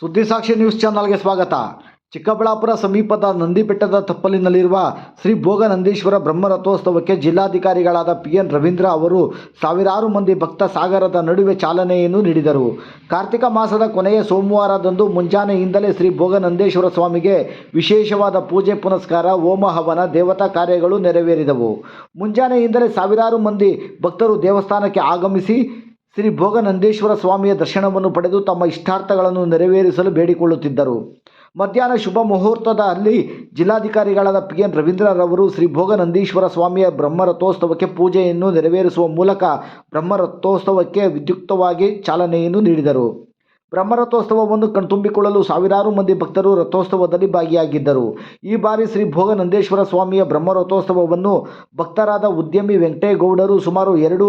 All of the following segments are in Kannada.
ಸುದ್ದಿಸಾಕ್ಷಿ ನ್ಯೂಸ್ ಚಾನಲ್ಗೆ ಸ್ವಾಗತ. ಚಿಕ್ಕಬಳ್ಳಾಪುರ ಸಮೀಪದ ನಂದಿಬೆಟ್ಟದ ತಪ್ಪಲಿನಲ್ಲಿರುವ ಶ್ರೀ ಭೋಗನಂದೀಶ್ವರ ಬ್ರಹ್ಮರಥೋತ್ಸವಕ್ಕೆ ಜಿಲ್ಲಾಧಿಕಾರಿಗಳಾದ ಪಿ ಎನ್ ರವೀಂದ್ರ ಅವರು ಸಾವಿರಾರು ಮಂದಿ ಭಕ್ತ ಸಾಗರದ ನಡುವೆ ಚಾಲನೆಯನ್ನು ನೀಡಿದರು. ಕಾರ್ತಿಕ ಮಾಸದ ಕೊನೆಯ ಸೋಮವಾರದಂದು ಮುಂಜಾನೆಯಿಂದಲೇ ಶ್ರೀ ಭೋಗನಂದೇಶ್ವರ ಸ್ವಾಮಿಗೆ ವಿಶೇಷವಾದ ಪೂಜೆ ಪುನಸ್ಕಾರ, ಹೋಮ ಹವನ, ದೇವತಾ ಕಾರ್ಯಗಳು ನೆರವೇರಿದವು. ಮುಂಜಾನೆಯಿಂದಲೇ ಸಾವಿರಾರು ಮಂದಿ ಭಕ್ತರು ದೇವಸ್ಥಾನಕ್ಕೆ ಆಗಮಿಸಿ ಶ್ರೀ ಭೋಗನಂದೇಶ್ವರ ಸ್ವಾಮಿಯ ದರ್ಶನವನ್ನು ಪಡೆದು ತಮ್ಮ ಇಷ್ಟಾರ್ಥಗಳನ್ನು ನೆರವೇರಿಸಲು ಬೇಡಿಕೊಳ್ಳುತ್ತಿದ್ದರು. ಮಧ್ಯಾಹ್ನ ಶುಭ ಮುಹೂರ್ತದ ಅಲ್ಲಿ ಜಿಲ್ಲಾಧಿಕಾರಿಗಳಾದ ಪಿ ಎನ್ ರವೀಂದ್ರರವರು ಶ್ರೀ ಭೋಗನಂದೀಶ್ವರ ಸ್ವಾಮಿಯ ಬ್ರಹ್ಮರಥೋತ್ಸವಕ್ಕೆ ಪೂಜೆಯನ್ನು ನೆರವೇರಿಸುವ ಮೂಲಕ ಬ್ರಹ್ಮರಥೋತ್ಸವಕ್ಕೆ ವಿದ್ಯುಕ್ತವಾಗಿ ಚಾಲನೆಯನ್ನು ನೀಡಿದರು. ಬ್ರಹ್ಮರಥೋತ್ಸವವನ್ನು ಕಣ್ತುಂಬಿಕೊಳ್ಳಲು ಸಾವಿರಾರು ಮಂದಿ ಭಕ್ತರು ರಥೋತ್ಸವದಲ್ಲಿ ಭಾಗಿಯಾಗಿದ್ದರು. ಈ ಬಾರಿ ಶ್ರೀ ಭೋಗನಂದೇಶ್ವರ ಸ್ವಾಮಿಯ ಬ್ರಹ್ಮರಥೋತ್ಸವವನ್ನು ಭಕ್ತರಾದ ಉದ್ಯಮಿ ವೆಂಕಟೇಗೌಡರು ಸುಮಾರು ಎರಡು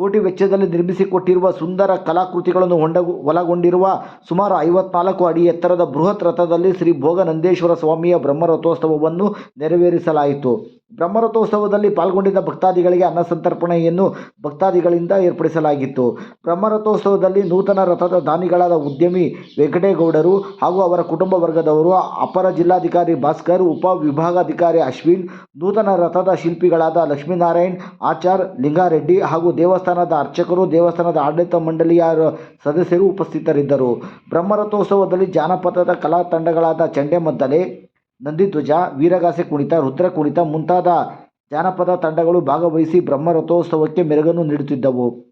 ಕೋಟಿ ವೆಚ್ಚದಲ್ಲಿ ನಿರ್ಮಿಸಿಕೊಟ್ಟಿರುವ ಸುಂದರ ಕಲಾಕೃತಿಗಳನ್ನು ಹೊಂಡ ಒಳಗೊಂಡಿರುವ ಸುಮಾರು ಐವತ್ನಾಲ್ಕು ಅಡಿ ಎತ್ತರದ ಬೃಹತ್ ರಥದಲ್ಲಿ ಶ್ರೀ ಭೋಗನಂದೇಶ್ವರ ಸ್ವಾಮಿಯ ಬ್ರಹ್ಮರಥೋತ್ಸವವನ್ನು ನೆರವೇರಿಸಲಾಯಿತು. ಬ್ರಹ್ಮರಥೋತ್ಸವದಲ್ಲಿ ಪಾಲ್ಗೊಂಡಿದ್ದ ಭಕ್ತಾದಿಗಳಿಗೆ ಅನ್ನಸಂತರ್ಪಣೆಯನ್ನು ಭಕ್ತಾದಿಗಳಿಂದ ಏರ್ಪಡಿಸಲಾಗಿತ್ತು. ಬ್ರಹ್ಮರಥೋತ್ಸವದಲ್ಲಿ ನೂತನ ರಥದ ದಾನಿಗಳಾದ ಉದ್ಯಮಿ ವೆಂಕಟೇಗೌಡರು ಹಾಗೂ ಅವರ ಕುಟುಂಬ ವರ್ಗದವರು, ಅಪರ ಜಿಲ್ಲಾಧಿಕಾರಿ ಭಾಸ್ಕರ್, ಉಪ ವಿಭಾಗಾಧಿಕಾರಿ ಅಶ್ವಿನ್, ನೂತನ ರಥದ ಶಿಲ್ಪಿಗಳಾದ ಲಕ್ಷ್ಮೀನಾರಾಯಣ್, ಆಚಾರ್ ಲಿಂಗಾರೆಡ್ಡಿ ಹಾಗೂ ದೇವಸ್ಥಾನದ ಅರ್ಚಕರು, ದೇವಸ್ಥಾನದ ಆಡಳಿತ ಮಂಡಳಿಯ ಸದಸ್ಯರು ಉಪಸ್ಥಿತರಿದ್ದರು. ಬ್ರಹ್ಮರಥೋತ್ಸವದಲ್ಲಿ ಜಾನಪದದ ಕಲಾ ತಂಡಗಳಾದ ಚಂಡೆಮದ್ದಲೆ ನಂದಿಧ್ವಜ ವೀರಗಾಸೆ ಕುಣಿತ ರುದ್ರ ಕುಣಿತ ಮುಂತಾದ ಜಾನಪದ ತಂಡಗಳು ಭಾಗವಹಿಸಿ ಬ್ರಹ್ಮರಥೋತ್ಸವಕ್ಕೆ ಮೆರುಗನ್ನು ನೀಡುತ್ತಿದ್ದವು.